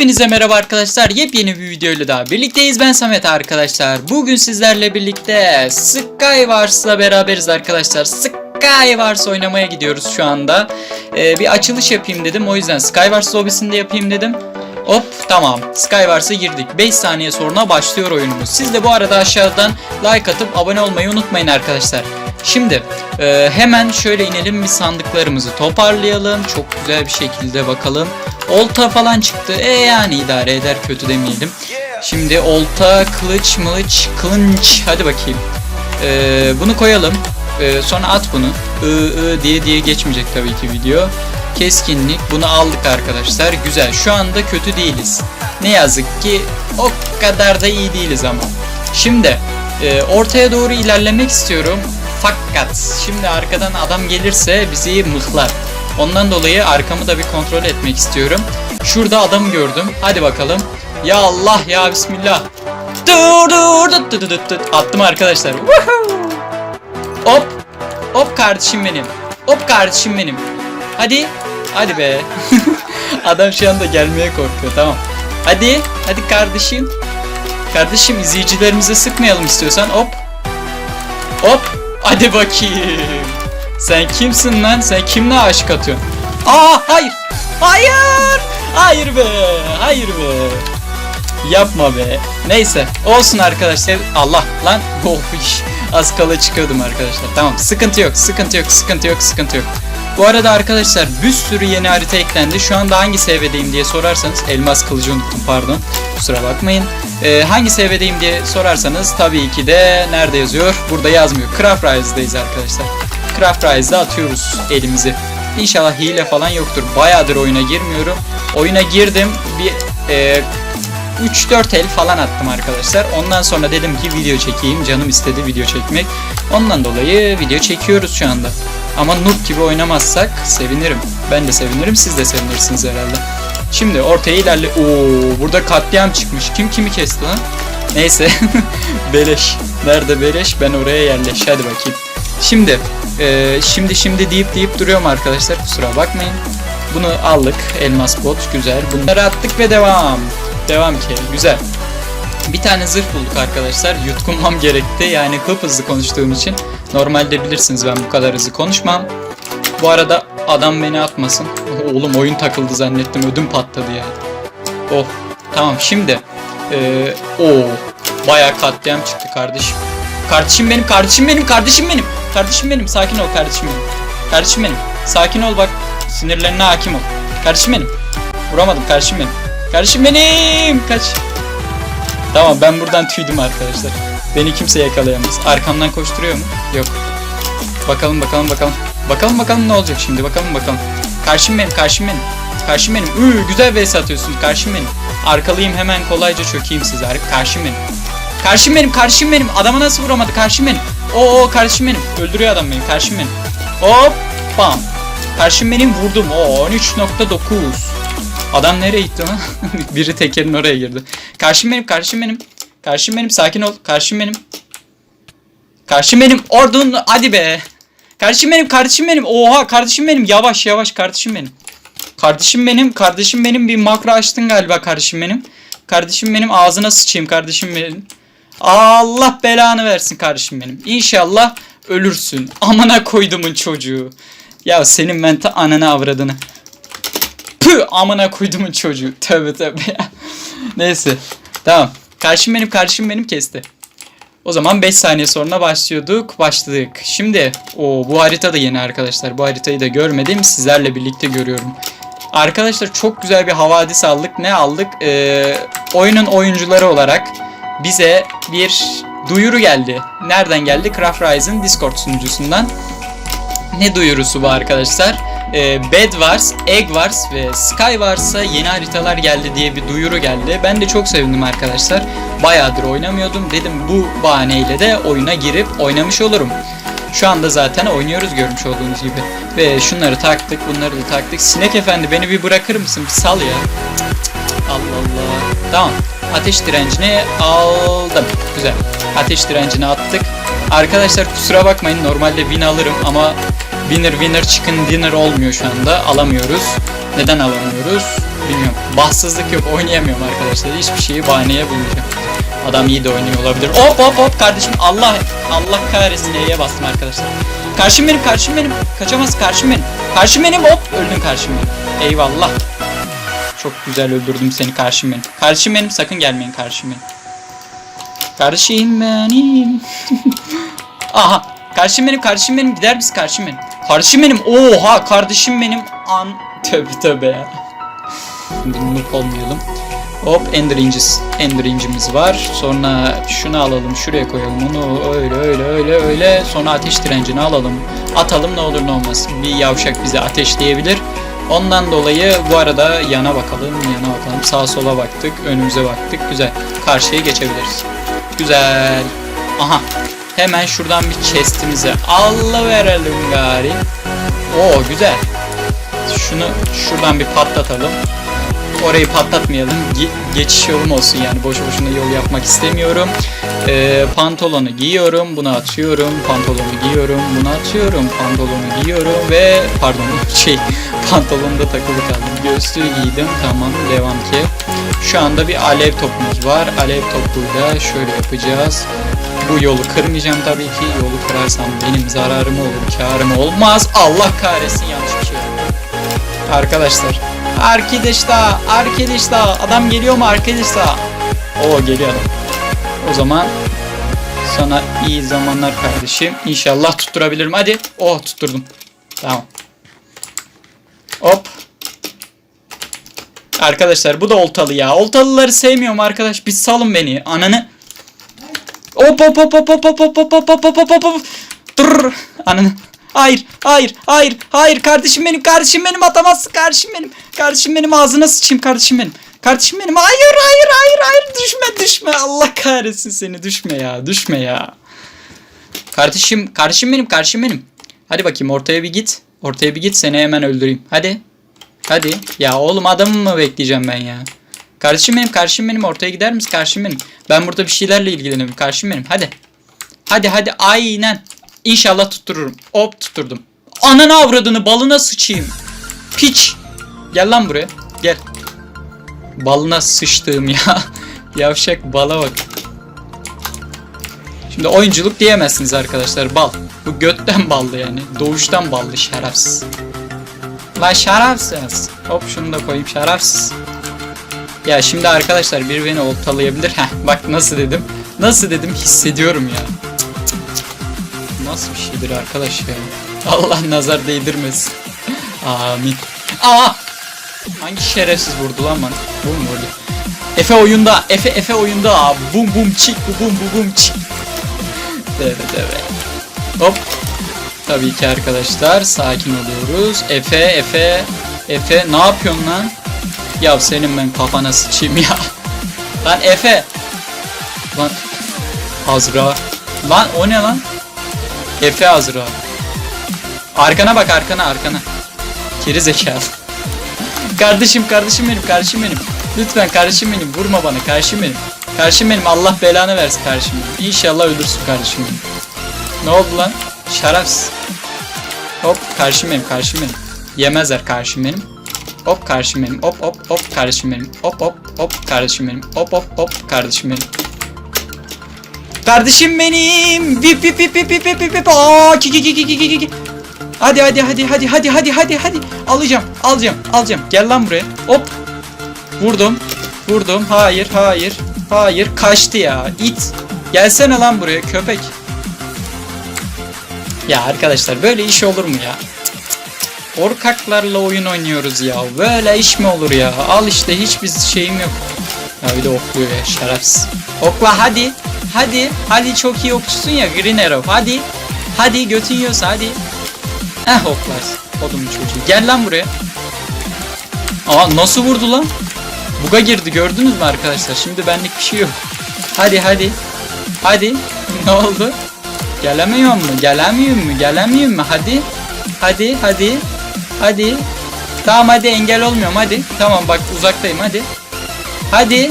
Hepinize merhaba arkadaşlar. Yepyeni bir videoyla daha birlikteyiz. Ben Samet arkadaşlar. Bugün sizlerle birlikte Skywars'la beraberiz arkadaşlar. Skywars oynamaya gidiyoruz şu anda. Ee, bir açılış yapayım dedim. O yüzden Skywars lobisinde yapayım dedim. Hop tamam Skywars'a girdik. 5 saniye sonra başlıyor oyunumuz. Siz de bu arada aşağıdan like atıp abone olmayı unutmayın arkadaşlar. Şimdi e, hemen şöyle inelim bir sandıklarımızı toparlayalım. Çok güzel bir şekilde bakalım. Olta falan çıktı. E yani idare eder kötü demeyelim. Şimdi olta, kılıç, mılıç, kılınç. Hadi bakayım. E, bunu koyalım. E, sonra at bunu. I, I diye diye geçmeyecek tabii ki video. Keskinlik. Bunu aldık arkadaşlar. Güzel. Şu anda kötü değiliz. Ne yazık ki o kadar da iyi değiliz ama. Şimdi e, ortaya doğru ilerlemek istiyorum. Fakat şimdi arkadan adam gelirse bizi mıhlar. Ondan dolayı arkamı da bir kontrol etmek istiyorum. Şurada adamı gördüm. Hadi bakalım. Ya Allah ya Bismillah. Dur dur dur dur dur dur. Attım arkadaşlar. Woohoo! Hop. Hop kardeşim benim. Hop kardeşim benim. Hadi. Hadi be. Adam şu anda gelmeye korkuyor. Tamam. Hadi. Hadi kardeşim. Kardeşim izleyicilerimize sıkmayalım istiyorsan. Hop. Hop. Hadi bakayım. Sen kimsin lan? Sen kimle aşık atıyorsun? Aa hayır. Hayır. Hayır be. Hayır be. Yapma be. Neyse. Olsun arkadaşlar. Allah lan. İş. Az kala çıkıyordum arkadaşlar. Tamam. Sıkıntı yok. Sıkıntı yok. Sıkıntı yok. Sıkıntı yok. Bu arada arkadaşlar bir sürü yeni harita eklendi. Şu anda hangi seviyedeyim diye sorarsanız elmas kılıcı unuttum pardon. Kusura bakmayın. Ee, hangi seviyedeyim diye sorarsanız tabii ki de nerede yazıyor? Burada yazmıyor. Craft Rise'dayız arkadaşlar. Craft Rise'da atıyoruz elimizi. İnşallah hile falan yoktur. Bayağıdır oyuna girmiyorum. Oyuna girdim. Bir e, 3-4 el falan attım arkadaşlar. Ondan sonra dedim ki video çekeyim. Canım istedi video çekmek. Ondan dolayı video çekiyoruz şu anda. Ama noob gibi oynamazsak sevinirim. Ben de sevinirim, siz de sevinirsiniz herhalde. Şimdi ortaya ilerle... Oo, burada katliam çıkmış. Kim kimi kesti lan? Neyse. beleş. Nerede beleş? Ben oraya yerleş. Hadi bakayım. Şimdi, e, şimdi şimdi deyip deyip duruyorum arkadaşlar. Kusura bakmayın. Bunu aldık. Elmas bot. Güzel. Bunları attık ve devam. Devam ki. Güzel. Bir tane zırh bulduk arkadaşlar. Yutkunmam gerekti. Yani hıp hızlı konuştuğum için. Normalde bilirsiniz ben bu kadar hızlı konuşmam. Bu arada adam beni atmasın. Oğlum oyun takıldı zannettim. Ödüm patladı ya. Oh. Tamam şimdi. Ee, o bayağı katliam çıktı kardeşim. Kardeşim benim, kardeşim benim, kardeşim benim. Kardeşim benim, sakin ol kardeşim benim. Kardeşim benim, sakin ol bak. Sinirlerine hakim ol. Kardeşim benim. Vuramadım kardeşim benim. Kardeşim benim. Kaç. Tamam ben buradan tüydüm arkadaşlar. Beni kimse yakalayamaz. Arkamdan koşturuyor mu? Yok. Bakalım bakalım bakalım. Bakalım bakalım ne olacak şimdi. Bakalım bakalım. Karşım benim, karşım benim. Karşım benim. Üü, güzel vs atıyorsunuz. Karşım benim. Arkalıyım hemen kolayca çökeyim size. Ar- Karşım benim. Karşım benim, karşım benim. Adama nasıl vuramadı? Karşım benim. Oo karşım benim. Öldürüyor adam beni. Karşım benim. Hop, bam. Karşım benim vurdum. O 13.9. Adam nereye gitti lan? Biri tekerin oraya girdi. Karşım benim, karşım benim. Karşım benim, sakin ol. Karşım benim. Karşım benim. Ordun hadi be. Kardeşim benim, kardeşim benim. Oha kardeşim benim. Yavaş yavaş kardeşim benim. Kardeşim benim, kardeşim benim bir makro açtın galiba kardeşim benim. Kardeşim benim ağzına sıçayım kardeşim benim. Allah belanı versin kardeşim benim. İnşallah ölürsün. Amına koydumun çocuğu. Ya senin ben ta ananı avradını. Püh amına koydumun çocuğu. Tövbe tövbe ya. Neyse. Tamam. Karşım benim karşım benim kesti. O zaman 5 saniye sonra başlıyorduk. Başladık. Şimdi o bu harita da yeni arkadaşlar. Bu haritayı da görmedim. Sizlerle birlikte görüyorum. Arkadaşlar çok güzel bir havadis aldık. Ne aldık? Ee, oyunun oyuncuları olarak bize bir duyuru geldi. Nereden geldi? Craft Rise'ın Discord sunucusundan. Ne duyurusu bu arkadaşlar? Ee, Bed Wars, Egg Wars ve Sky Wars'a yeni haritalar geldi diye bir duyuru geldi. Ben de çok sevindim arkadaşlar. Bayağıdır oynamıyordum. Dedim bu bahaneyle de oyuna girip oynamış olurum. Şu anda zaten oynuyoruz görmüş olduğunuz gibi. Ve şunları taktık, bunları da taktık. Sinek efendi beni bir bırakır mısın? Bir sal ya. Allah Allah. Tamam. Ateş direncini aldım. Güzel. Ateş direncini attık. Arkadaşlar kusura bakmayın normalde win alırım ama winner winner chicken dinner olmuyor şu anda. Alamıyoruz. Neden alamıyoruz? bilmiyorum. Bahtsızlık yok oynayamıyorum arkadaşlar. Hiçbir şeyi bahaneye bulmayacağım. Adam iyi de oynuyor olabilir. Hop hop hop kardeşim Allah Allah kahretsin E'ye bastım arkadaşlar. Karşım benim karşım benim. Kaçamaz karşım benim. Karşım benim hop öldün karşım benim. Eyvallah. Çok güzel öldürdüm seni karşım benim. Karşım benim sakın gelmeyin karşım benim. Karşım benim. Aha karşım benim karşım benim gider misin karşım benim. Karşım benim oha kardeşim benim an tövbe tövbe ya. Noob olmayalım. Hop ender incis. Ender incimiz var. Sonra şunu alalım şuraya koyalım onu öyle öyle öyle öyle. Sonra ateş direncini alalım. Atalım ne olur ne olmaz. Bir yavşak bize ateşleyebilir. Ondan dolayı bu arada yana bakalım yana bakalım. Sağa sola baktık önümüze baktık. Güzel. Karşıya geçebiliriz. Güzel. Aha. Hemen şuradan bir chestimizi alıverelim gari. Oo güzel. Şunu şuradan bir patlatalım. Orayı patlatmayalım. Ge- geçiş yolum olsun yani. Boşu boşuna yol yapmak istemiyorum. Ee, pantolonu giyiyorum. Bunu atıyorum. Pantolonu giyiyorum. Bunu atıyorum. Pantolonu giyiyorum ve pardon şey pantolonda takılı kaldım. Göğüslüğü giydim. Tamam devam ki. Şu anda bir alev topumuz var. Alev topuyla şöyle yapacağız. Bu yolu kırmayacağım tabii ki. Yolu kırarsam benim zararım olur, karım olmaz. Allah kahretsin yanlış bir şey yaptım. Arkadaşlar. Arkadaşlar, arkadaşlar. Adam geliyor mu arkadaşlar? Oo geliyor adam. O zaman sana iyi zamanlar kardeşim. İnşallah tutturabilirim. Hadi. Oh tutturdum. Tamam. Hop. Arkadaşlar bu da oltalı ya. Oltalıları sevmiyorum arkadaş. Bir salın beni. Ananı. Hop hop hop hop hop hop hop hop hop hop hop hop hop hop. Ananı. Hayır, hayır, hayır, hayır. Kardeşim benim, kardeşim benim atamazsın. Kardeşim benim. Kardeşim benim ağzına sıçayım kardeşim benim. Kardeşim benim. Hayır, hayır, hayır, hayır. Düşme, düşme. Allah kahretsin seni. Düşme ya, düşme ya. Kardeşim, kardeşim benim, kardeşim benim. Hadi bakayım ortaya bir git. Ortaya bir git seni hemen öldüreyim. Hadi. Hadi. Ya oğlum adamı mı bekleyeceğim ben ya? Kardeşim benim, kardeşim benim. Ortaya gider misin kardeşim benim? Ben burada bir şeylerle ilgileniyorum. Kardeşim benim. Hadi. Hadi hadi aynen. İnşallah tuttururum. Hop tutturdum. Ananı avradını balına sıçayım. Piç. Gel lan buraya. Gel. Balına sıçtığım ya. Yavşak bala bak. Şimdi oyunculuk diyemezsiniz arkadaşlar. Bal. Bu götten ballı yani. Doğuştan ballı şerefsiz. La şerefsiz. Hop şunu da koyayım şerefsiz. Ya şimdi arkadaşlar biri beni oltalayabilir. Heh bak nasıl dedim. Nasıl dedim hissediyorum ya. Nasıl bir şeydir arkadaş ya. Allah nazar değdirmesin. Amin. Aa! Hangi şerefsiz vurdu lan bana? Bu mu vurdu? Efe oyunda. Efe Efe oyunda. Bum bum çik bu bum bu bum çik. Deve deve. Hop. Tabii ki arkadaşlar sakin oluyoruz. Efe Efe Efe ne yapıyorsun lan? Ya senin ben kafana sıçayım ya. Lan Efe. Lan Azra. Lan o ne lan? Efe Azra. Arkana bak arkana arkana. Geri zekalı. kardeşim kardeşim benim kardeşim benim. Lütfen kardeşim benim vurma bana kardeşim benim. Kardeşim benim Allah belanı versin kardeşim benim. İnşallah ölürsün kardeşim benim. Ne oldu lan? Şerefsiz. Hop kardeşim benim kardeşim benim. Yemezler kardeşim benim. Hop kardeşim benim. Hop hop hop kardeşim benim. Hop hop hop kardeşim benim. Hop hop hop kardeşim benim. Kardeşim benim. Vip vip vip vip vip vip vip. Aa, ki ki ki ki ki ki. Hadi hadi hadi hadi hadi hadi hadi hadi. Alacağım alacağım alacağım. Gel lan buraya. Hop. Vurdum. Vurdum. Hayır hayır. Hayır kaçtı ya. İt. Gelsene lan buraya köpek. Ya arkadaşlar böyle iş olur mu ya? Orkaklarla oyun oynuyoruz ya. Böyle iş mi olur ya? Al işte hiçbir şeyim yok. Ya bir de okluyor ya şerefsiz. Okla hadi. Hadi. Hadi çok iyi okçusun ya Green Arrow. Hadi. Hadi götün yiyorsa hadi. Eh oklarsın. Odumun çocuğu. Gel lan buraya. Aa nasıl vurdu lan? Buga girdi gördünüz mü arkadaşlar? Şimdi benlik bir şey yok. Hadi hadi. Hadi. Ne oldu? Gelemiyor mu? Gelemiyor mu? Gelemiyor mu? Hadi. Hadi hadi. Hadi. Tamam hadi engel olmuyorum hadi. Tamam bak uzaktayım hadi. Hadi.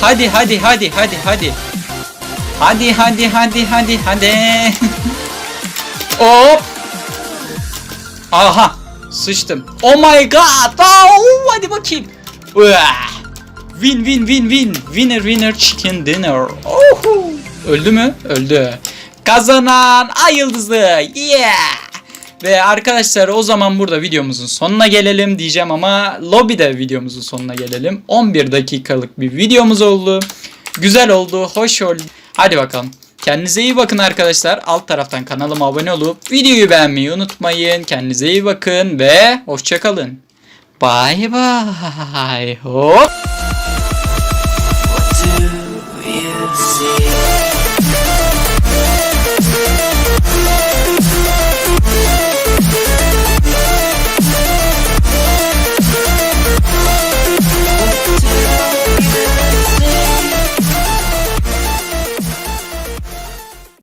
Hadi hadi hadi hadi hadi. Hadi hadi hadi hadi hadi. Hop. Aha. Sıçtım. Oh my god. Oo, hadi bakayım. Win win win win. Winner winner chicken dinner. Ohu! Öldü mü? Öldü. Kazanan ay yıldızı. Yeah! Ve arkadaşlar o zaman burada videomuzun sonuna gelelim diyeceğim ama lobide videomuzun sonuna gelelim. 11 dakikalık bir videomuz oldu. Güzel oldu, hoş oldu. Hadi bakalım. Kendinize iyi bakın arkadaşlar. Alt taraftan kanalıma abone olup videoyu beğenmeyi unutmayın. Kendinize iyi bakın ve hoşçakalın. Bye bye. Hop.